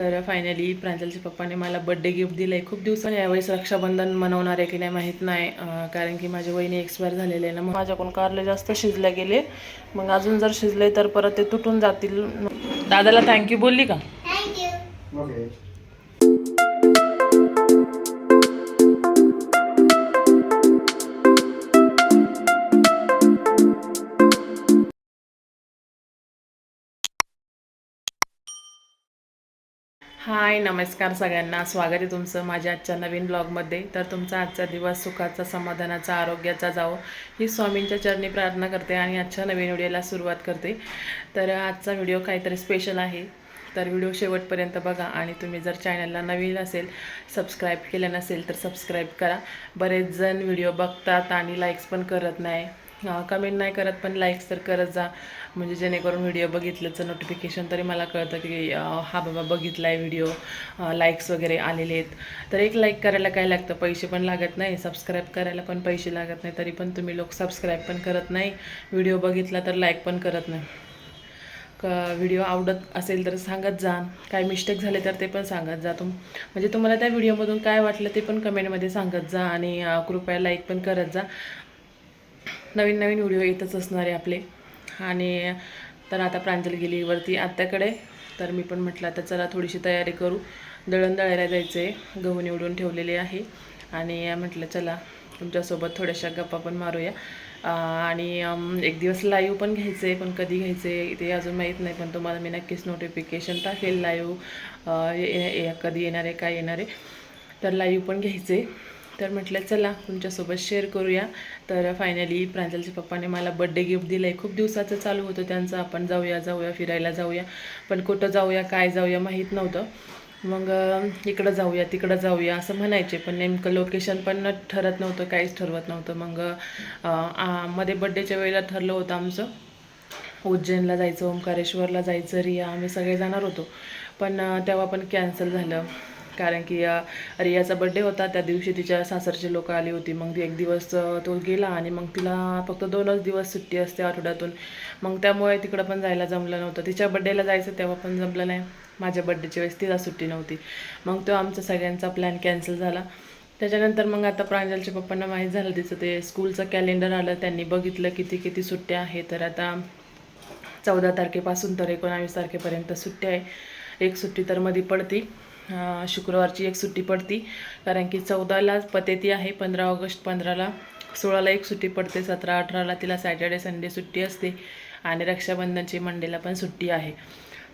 तर फायनली प्रांजलच्या पप्पाने मला बड्डे गिफ्ट दिलं आहे खूप दिवसांनी यावेळेस रक्षाबंधन मनवणार आहे की नाही माहीत नाही कारण की माझ्या वहिनी एक्सपायर झालेले आहे ना मग. माझ्याकडून कारले जास्त शिजले गेले. मग अजून जर शिजले तर परत ते तुटून जातील. दादाला थँक्यू बोलली का? नमस्कार सगळ्यांना. स्वागत आहे तुमचं माझ्या आजच्या नवीन ब्लॉगमध्ये. तर तुमचा आजचा दिवस सुखाचा समाधानाचा आरोग्याचा जावो ही स्वामींच्या चरणी प्रार्थना करते आणि आजच्या नवीन व्हिडिओला सुरुवात करते. तर आजचा व्हिडिओ काहीतरी स्पेशल आहे. तर व्हिडिओ शेवटपर्यंत बघा आणि तुम्ही जर चॅनलला नवीन असेल सबस्क्राईब केलं नसेल तर सबस्क्राईब करा. बरेच जण व्हिडिओ बघतात आणि लाईक्स पण करत नाही. कमेंट नाही करत पण लाईक्स तर करत जा. म्हणजे जेणेकरून व्हिडिओ बघितल्याचं नोटिफिकेशन तरी मला कळतं की हा बाबा बघितला आहे व्हिडिओ लाईक्स वगैरे आलेले आहेत. तर एक लाईक करायला काय लागतं? पैसे पण लागत नाही. सबस्क्राईब करायला पण पैसे लागत नाही. तरी पण तुम्ही लोक सबस्क्राईब पण करत नाही. व्हिडिओ बघितला तर लाईक पण करत नाही. क व्हिडिओ आवडत असेल तर सांगत जा. काय मिस्टेक झाले तर ते पण सांगत जा. तुम म्हणजे तुम्हाला त्या व्हिडिओमधून काय वाटलं ते पण कमेंटमध्ये सांगत जा आणि कृपया लाईक पण करत जा. नवीन नवीन व्हिडिओ येतच असणार आहे आपले. आणि तर आता प्रांजल गेली वरती आत्याकडे. तर मी पण म्हटलं आता चला थोडीशी तयारी करू. दळण दळायला जायचं आहे गहू निवडून ठेवलेले आहे. आणि म्हटलं चला तुमच्यासोबत थोड्याशा गप्पा पण मारूया. आणि एक दिवस लाईव्ह पण घ्यायचं आहे पण कधी घ्यायचं आहे ते अजून माहीत नाही. पण तुम्हाला मी नक्कीच नोटिफिकेशन टाकेल लाईव्ह कधी येणार आहे काय येणार आहे. तर लाईव्ह पण घ्यायचं आहे तर म्हटलं चला तुमच्यासोबत शेअर करूया. तर फायनली प्रांजलच्या पप्पाने मला बड्डे गिफ्ट दिलं आहे खूप दिवसाचं चालू होतं त्यांचं. आपण जाऊया जाऊया फिरायला जाऊया. पण कुठं जाऊया काय जाऊया माहीत नव्हतं. मग इकडं जाऊया तिकडं जाऊया असं म्हणायचे. पण नेमकं लोकेशन पण न ठरत नव्हतं काहीच ठरवत नव्हतं. मग मध्ये बड्डेच्या वेळेला ठरलं होतं आमचं. उज्जैनला जायचं ओंकारेश्वरला जायचं रिया आम्ही सगळे जाणार होतो. पण तेव्हा पण कॅन्सल झालं. कारण की रियाचा बड्डे होता त्या दिवशी तिच्या सासरचे लोक आली होती. मग ती एक दिवस तो गेला आणि मग तिला फक्त दोनच दिवस सुट्टी असते आठवड्यातून. मग त्यामुळे तिकडं पण जायला जमलं नव्हतं. तिच्या बड्डेला जायचं तेव्हा पण जमलं नाही. माझ्या बड्डेच्या वेळेस तिला सुट्टी नव्हती. मग तो आमचा सगळ्यांचा प्लॅन कॅन्सल झाला. त्याच्यानंतर मग आता प्रांजलच्या पप्पांना माहीत झालं तिचं ते स्कूलचं कॅलेंडर आलं. त्यांनी बघितलं किती किती सुट्ट्या आहे तर आता चौदा तारखेपासून तर एकोणावीस तारखेपर्यंत सुट्ट्या आहे. एक सुट्टी तर मध्ये पडती. शुक्रवारची एक सुट्टी पडती. कारण की चौदाला पतेती आहे पंधरा ऑगस्ट पंधराला. सोळाला एक सुट्टी पडते सतरा अठराला तिला सॅटर्डे संडे सुट्टी असते. आणि रक्षाबंधनची मंडेला पण सुट्टी आहे.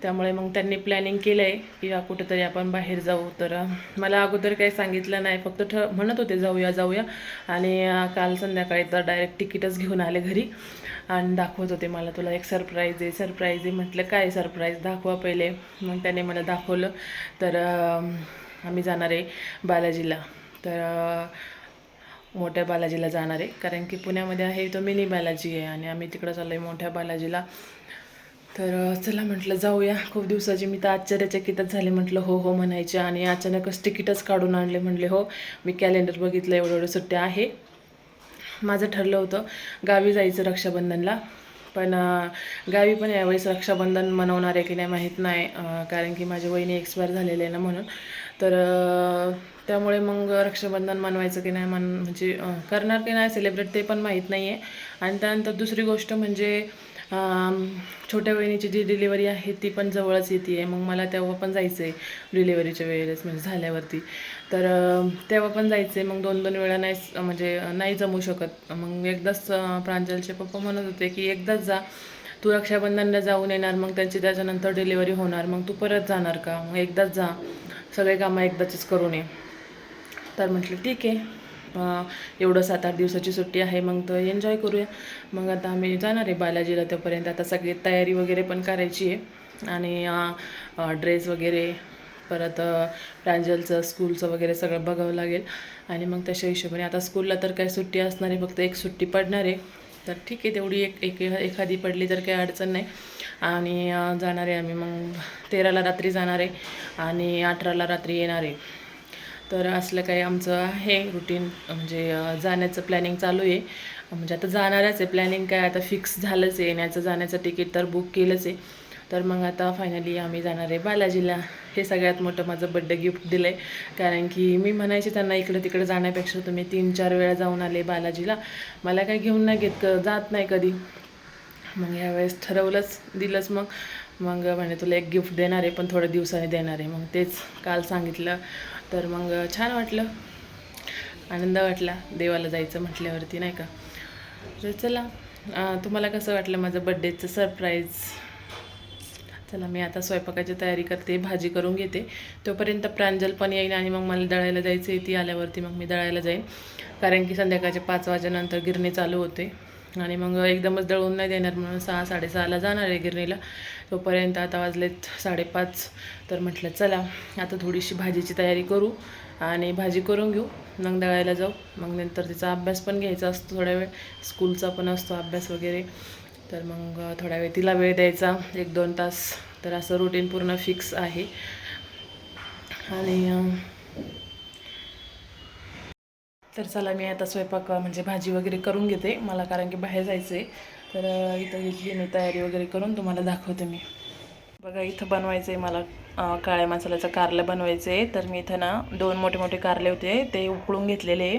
त्यामुळे मग त्यांनी प्लॅनिंग केलं आहे की या कुठेतरी आपण बाहेर जाऊ. तर मला अगोदर काही सांगितलं नाही फक्त ठ म्हणत होते जाऊया जाऊया. आणि काल संध्याकाळी तर डायरेक्ट तिकीटच घेऊन आले घरी. आणि दाखवत होते मला तुला एक सरप्राईज आहे सरप्राईज आहे. म्हटलं काय सरप्राईज दाखवा पहिले. मग त्याने मला दाखवलं. तर आम्ही जाणार आहे बालाजीला. तर मोठ्या बालाजीला जाणार आहे. कारण की पुण्यामध्ये आहे तो मिनी बालाजी आहे. आणि आम्ही तिकडं चाललो आहे मोठ्या बालाजीला. तर चला म्हटलं जाऊया. खूप दिवसाची मी तर आश्चर्यचकितच झाले. म्हटलं हो हो म्हणायचे आणि अचानकच तिकीटच काढून आणले. म्हटले हो मी कॅलेंडर बघितलं एवढं एवढं सुट्ट्या आहे. माझं ठरलं होतं गावी जायचं रक्षाबंधनला. पण गावी पण यावेळेस रक्षाबंधन मनवणार आहे की नाही माहीत नाही कारण की माझ्या वहिनी एक्सपायर झालेले आहे ना म्हणून. तर त्यामुळे मग रक्षाबंधन मनवायचं की नाही मन म्हणजे करणार की नाही सेलिब्रेट ते पण माहीत नाही आहे आणि त्यानंतर दुसरी गोष्ट म्हणजे छोट्या बहिणीची जी डिलिव्हरी आहे ती पण जवळच येते आहे मग मला तेव्हा पण जायचं आहे डिलिव्हरीच्या वेळेस म्हणजे झाल्यावरती. तर तेव्हा पण जायचं आहे मग दोन दोन वेळा नाही म्हणजे नाही जमू शकत. मग एकदाच प्रांजलचे पप्पा म्हणत होते की एकदाच जा. तू रक्षाबंधनला जाऊन येणार मग त्यांची त्याच्यानंतर डिलिव्हरी होणार. मग तू परत जाणार का? मग एकदाच जा. सगळे कामं एकदाचीच करून ये. तर म्हटलं ठीक आहे. एवढं सात आठ दिवसाची सुट्टी आहे मग तर एन्जॉय करूया. मग आता आम्ही जाणार आहे बालाजीला तोपर्यंत. आता सगळी तयारी वगैरे पण करायची आहे. आणि ड्रेस वगैरे परत प्रांजलचं स्कूलचं वगैरे सगळं बघावं लागेल. आणि मग तशा हिशोबाने आता स्कूलला तर काय सुट्टी असणार आहे फक्त एक सुट्टी पडणार आहे. तर ठीक आहे तेवढी एक एक एखादी पडली तर काही अडचण नाही. आणि जाणार आहे आम्ही मग तेराला रात्री जाणार आहे. आणि अठराला रात्री येणार आहे. तर असलं काही आमचं आहे रुटीन म्हणजे जाण्याचं प्लॅनिंग चालू आहे. म्हणजे आता जाणारच आहे. प्लॅनिंग काय आता फिक्स झालंच आहे. येण्याचं जाण्याचं तिकीट तर बुक केलंच आहे. तर मग आता फायनली आम्ही जाणार आहे बालाजीला. हे सगळ्यात मोठं माझं बड्डे गिफ्ट दिलं आहे कारण की मी म्हणायचे त्यांना इकडं तिकडं जाण्यापेक्षा तुम्ही तीन चार वेळा जाऊन आले बालाजीला. मला काय घेऊन नाही घेत क- जात नाही कधी. मग यावेळेस ठरवलंच दिलंच मग. मग म्हणे तुला एक गिफ्ट देणार आहे पण थोड्या दिवसांनी देणार आहे. मग तेच काल सांगितलं. तर मग छान वाटलं. आनंद वाटला देवाला जायचं म्हटल्यावरती नाही का? तर चला तुम्हाला कसं वाटलं माझं बड्डेचं सरप्राईज चला मी आता स्वयंपाकाची तयारी करते भाजी करून घेते. तोपर्यंत प्रांजल पण येईन आणि मग मला दळायला जायचं आहे ती आल्यावरती मग मी दळायला जाईन. कारण की संध्याकाळचे पाच वाजेनंतर गिरणी चालू होते. आणि मग एकदमच दळून नाही देणार म्हणून सहा साडेसहाला जाणार आहे गिरणीला. तोपर्यंत आता वाजलेत साडेपाच. तर म्हटलं चला आता थोडीशी भाजीची तयारी करू आणि भाजी करून घेऊ. मग दळायला जाऊ. मग नंतर तिचा अभ्यास पण घ्यायचा असतो थोड्या वेळ. स्कूलचा पण असतो अभ्यास वगैरे. तर मग थोड्या वेळ तिला वेळ द्यायचा. एक दोन तास. तर असं रुटीन पूर्ण फिक्स आहे. आणि तर चला मी आता स्वयंपाक म्हणजे भाजी वगैरे करून घेते. मला कारण की बाहेर जायचं आहे तर इथं घेतली मी तयारी वगैरे करून तुम्हाला दाखवते मी. बघा इथं बनवायचं आहे मला काळ्या मसाल्याचं कारलं बनवायचं आहे तर मी इथं ना दोन मोठे मोठे कारले होते. ते उकळून घेतलेले.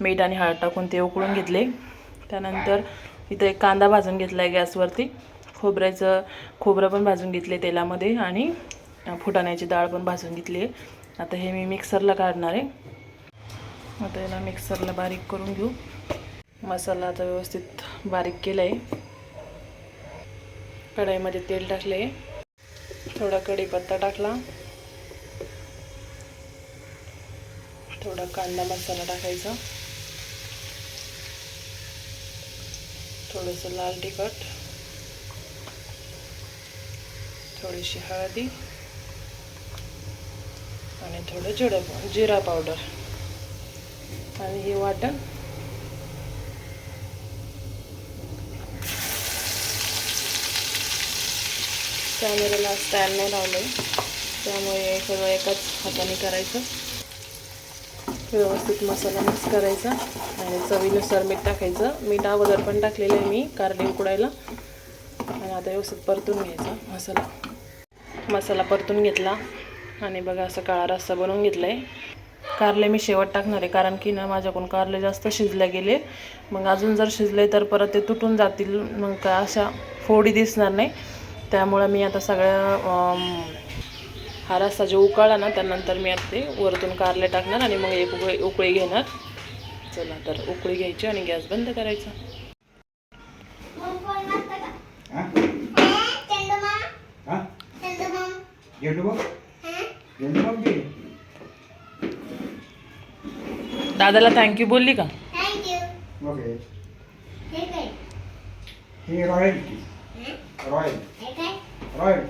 मीठ आणि हळद टाकून ते उकळून घेतले. त्यानंतर इथं एक कांदा भाजून घेतला आहे गॅसवरती. खोबऱ्याचं खोबरं पण भाजून घेतले तेलामध्ये आणि फुटाण्याची डाळ पण भाजून घेतली. आहे आता हे मी मिक्सरला काढणार आहे. आता याला मिक्सरला बारीक करून घेऊ. मसाला आता व्यवस्थित बारीक केला आहे कढईमध्ये तेल टाकले थोडा कढीपत्ता टाकला. थोडा कांदा मसाला टाकायचा. थोडंसं लाल तिखट. थोडीशी हळदी. आणि थोडं जिरा जिरा पावडर. आणि हे वाटण. कॅमेऱ्याला स्टँड नाही लावलं त्यामुळे सगळं एकाच हाताने करायचं. व्यवस्थित मसाला मिक्स करायचा आणि चवीनुसार मीठ टाकायचं. मीठ अगोदर पण टाकलेलं आहे मी कारले उकडायला. आणि आता व्यवस्थित परतून घ्यायचा मसाला. मसाला परतून घेतला. आणि बघा असा काळा रस्सा बनवून घेतला आहे कारले मी शेवट टाकणार आहे. कारण की ना माझ्याकडून कारले जास्त शिजले गेले. मग अजून जर शिजले तर परत ते तुटून जातील. मग काय अशा फोडी दिसणार नाही. त्यामुळं मी आता सगळ्या हा रस्सा जो उकळला ना त्यानंतर मी आता ते वरतून कारले टाकणार आणि मग एक उकळी उकळी घेणार. चला तर उकळी घ्यायची आणि गॅस बंद करायचा. हा? दादाला थँक्यू बोलली का? ओके हे रॉयल रॉयल रॉयल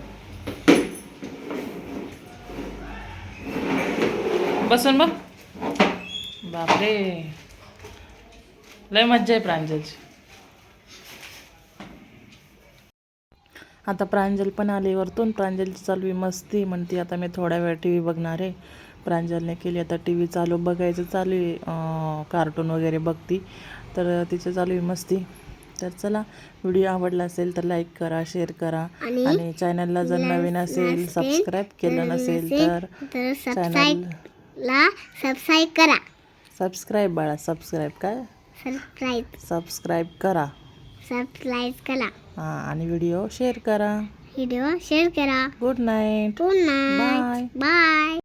बसून बघ. बापरे. लय मज्जा आहे प्रांजलची. आता प्रांजल पण आली वरतून प्रांजलची चालू आहे मस्ती म्हणते आता मी थोड्या वेळ टी व्ही बघणार आहे. प्रांजलने केली. आता टी व्ही चालू बघायचं चालू आहे. कार्टून वगैरे बघती. तर तिचं चालू आहे मस्ती. तर चला व्हिडिओ आवडला असेल तर लाईक करा शेअर करा. आणि चॅनलला जर नवीन असेल सबस्क्राईब केलं नसेल तर तर चॅनल सबस्क्राईब करा. सबस्क्राईब बाळा सबस्क्राईब काय? सबस्क्राईब सबस्क्राईब करा. सबस्क्राईब करा. हां आणि व्हिडिओ शेअर करा. व्हिडिओ शेअर करा. Good night good night bye bye